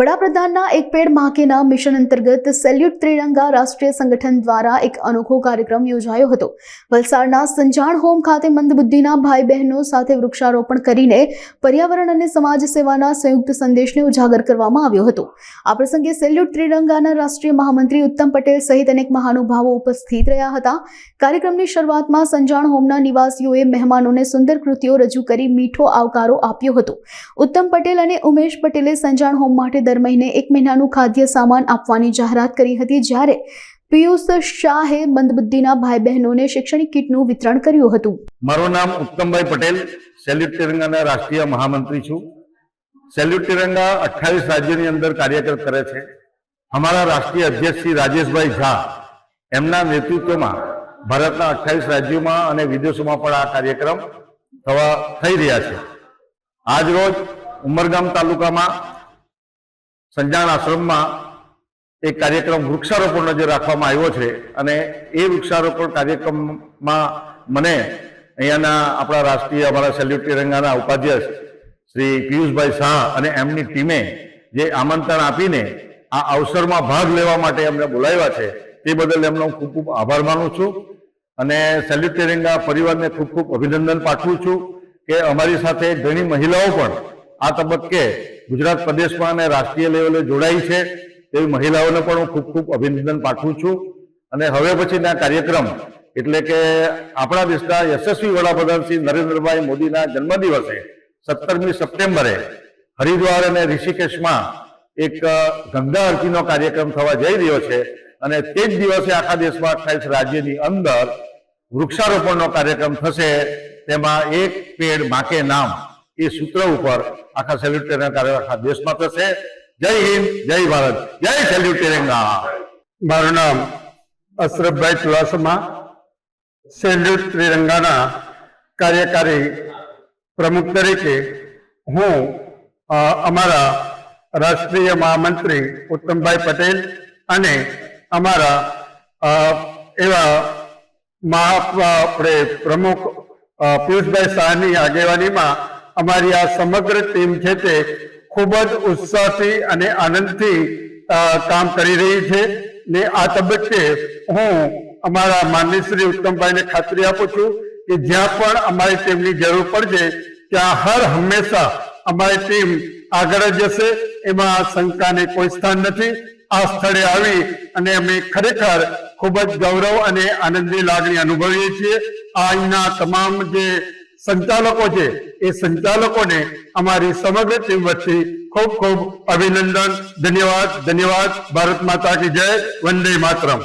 વડાપ્રધાનના એક પેડ માકેના મિશન અંતર્ગત સેલ્યુટ ત્રિરંગા રાષ્ટ્રીય સંગઠન દ્વારા એક અનોખો કાર્યક્રમ યોજાયો હતો. વલસાડના સંજાણ હોમ ખાતે મંદબુદ્ધિના ભાઈ બહેનો સાથે વૃક્ષારોપણ કરીને પર્યાવરણ અને સમાજ સેવાના સંયુક્ત સંદેશને ઉજાગર કરવામાં આવ્યો હતો. આ પ્રસંગે સેલ્યુટ ત્રિરંગાના રાષ્ટ્રીય મહામંત્રી ઉત્તમ પટેલ સહિત અનેક મહાનુભાવો ઉપસ્થિત રહ્યા હતા. કાર્યક્રમની શરૂઆતમાં સંજાણ હોમના નિવાસીઓએ મહેમાનોને સુંદર કૃતિઓ રજૂ કરી મીઠો આવકારો આપ્યો હતો. ઉત્તમ પટેલ અને ઉમેશ પટેલે સંજાણ હોમ માટે દર મહિને એક મહિનાનું ખાદ્ય સામાન આપવાની જાહેરાત કરી હતી જ્યારે પિયુષ શાહે મંદબુદ્ધિના ભાઈ બહેનોને શૈક્ષણિક કીટનું વિતરણ કર્યું હતું. મારું નામ ઉત્તમભાઈ પટેલ, સેલ્યુટ તિરંગાના રાષ્ટ્રીય મહામંત્રી છું. સેલ્યુટ તિરંગા અઠ્ઠાવીસ રાજ્યોની અંદર કાર્યરત કરે છે. અમારા રાષ્ટ્રીય અધ્યક્ષ શ્રી રાજેશભાઈ ઝા એમના નેતૃત્વમાં ભારતના અઠ્ઠાવીસ રાજ્યોમાં અને વિદેશોમાં પણ આ કાર્યક્રમ થવા થઈ રહ્યા છે. આજ રોજ ઉમરગામ તાલુકામાં સંજાણ આશ્રમમાં એક કાર્યક્રમ વૃક્ષારોપણનો જે રાખવામાં આવ્યો છે અને એ વૃક્ષારોપણ કાર્યક્રમમાં મને અહીંયાના આપણા રાષ્ટ્રીય, અમારા સેલ્યુટ તિરંગાના ઉપાધ્યક્ષ શ્રી પિયુષભાઈ શાહ અને એમની ટીમે જે આમંત્રણ આપીને આ અવસરમાં ભાગ લેવા માટે એમને બોલાવ્યા છે, તે બદલ એમનો હું ખૂબ ખૂબ આભાર માનું છું અને સેલ્યુટ તિરંગા પરિવારને ખૂબ ખૂબ અભિનંદન પાઠવું છું કે અમારી સાથે ઘણી મહિલાઓ પણ આ તબક્કે ગુજરાત પ્રદેશમાં અને રાષ્ટ્રીય લેવલે જોડાઈ છે તેવી મહિલાઓને પણ હું ખૂબ ખૂબ અભિનંદન પાઠવું છું. અને હવે પછીના કાર્યક્રમ એટલે કે આપણા દેશના યશસ્વી વડાપ્રધાન શ્રી નરેન્દ્રભાઈ મોદીના જન્મદિવસે સત્તરમી સપ્ટેમ્બરે હરિદ્વાર અને ઋષિકેશમાં એક ગંગા આરતીનો કાર્યક્રમ થવા જઈ રહ્યો છે. અને તે જ દિવસે આખા દેશમાં અઠ્ઠાવીસ રાજ્યની અંદર વૃક્ષારોપણનો કાર્યક્રમ થશે. તેમાં એક પેડ માકે નામ એ સૂત્ર ઉપર આખા સેલ્યુટ તિરંગા કાર્ય આખા દેશમાં થશે જય હિન્દ જય ભારત જય સેલ્યુટ તિરંગા મારું નામ અશરફભાઈ ચુડાસમા સેલ્યુટ ત્રિરંગાના કાર્યકારી પ્રમુખ તરીકે હું અ, અમારા રાષ્ટ્રીય મહામંત્રી ઉત્તમભાઈ પટેલ અને અમારા અ, એવા મહા આપણે પ્રમુખ અ, પિયુષભાઈ શાહની આગેવાનીમાં અમારી આ સમગ્ર ટીમ છે તે ખૂબ જ ઉત્સાહથી અને આનંદથી કામ કરી રહી છે ને આ તબક્કે હું અમારા માનની શ્રી ઉત્તમભાઈને ખાતરી આપું છું કે જ્યાં પણ અમારી ટીમની જરૂર પડશે, ત્યાં હર હંમેશા અમારી ટીમ આગળ જશે, એમાં શંકાને કોઈ સ્થાન નથી. આ સ્થળે આવી અને અમે ખરેખર ખૂબ જ ગૌરવ અને આનંદની લાગણી અનુભવીએ છીએ. આ અહીંના તમામ જે સંચાલકો છે. એ સંચાલકોને અમારી સમગ્ર ટીમ વચ્ચે ખૂબ ખૂબ અભિનંદન. ધન્યવાદ. ધન્યવાદ. ભારત માતા કી જય. વંદે માતરમ.